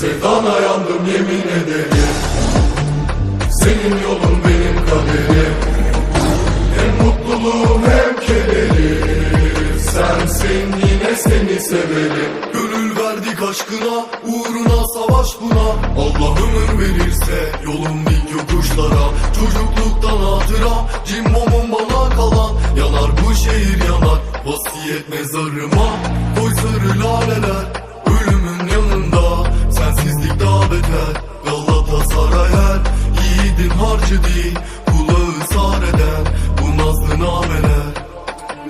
Sevdana yandım yemin ederim. Senin yolun benim kaderim. Hem mutluluğum hem kederim. Sensin yine seni severim. Gönül verdik aşkına Uğruna savaş buna. Allah ömür verirse Yolum dik yokuşlara. Çocukluktan hatıra Cimbomum bana kalan. Yanar bu şehir yanar Vasiyet mezarıma. Koy sarı laleler beter Galatasaray her Yiğidin harcı değil Kulağı sar eden Bu nazlı nameler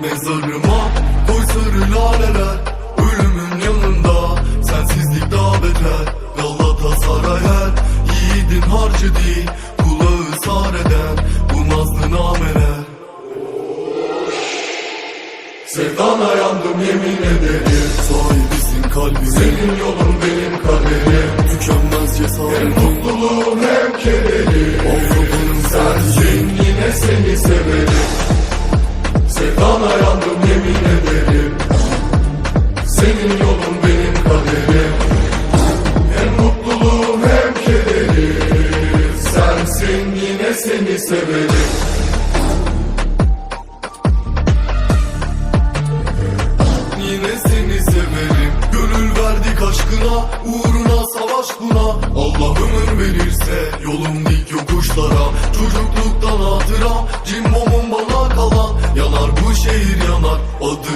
Mezarıma koy sarı laleler. Ölümün yanında Sensizlik daha beter Galatasaray her Yiğidin harcı değil Kulağı sar eden Bu nazlı nameler. Sevdana yandım yemin ederim. Sahibisin kalbimin Senin yolun Yandım yemin ederim. Senin yolun benim kaderim. Hem mutluluğum hem kederim. Sensin yine seni severim. Yine seni severim. Gönül verdik aşkına Uğruna savaş buna Allah ömür verirse Yolum dik yokuşlara Çocukluktan hatıra Cimbomum bana kalan Yanar bu şehir yanar Adı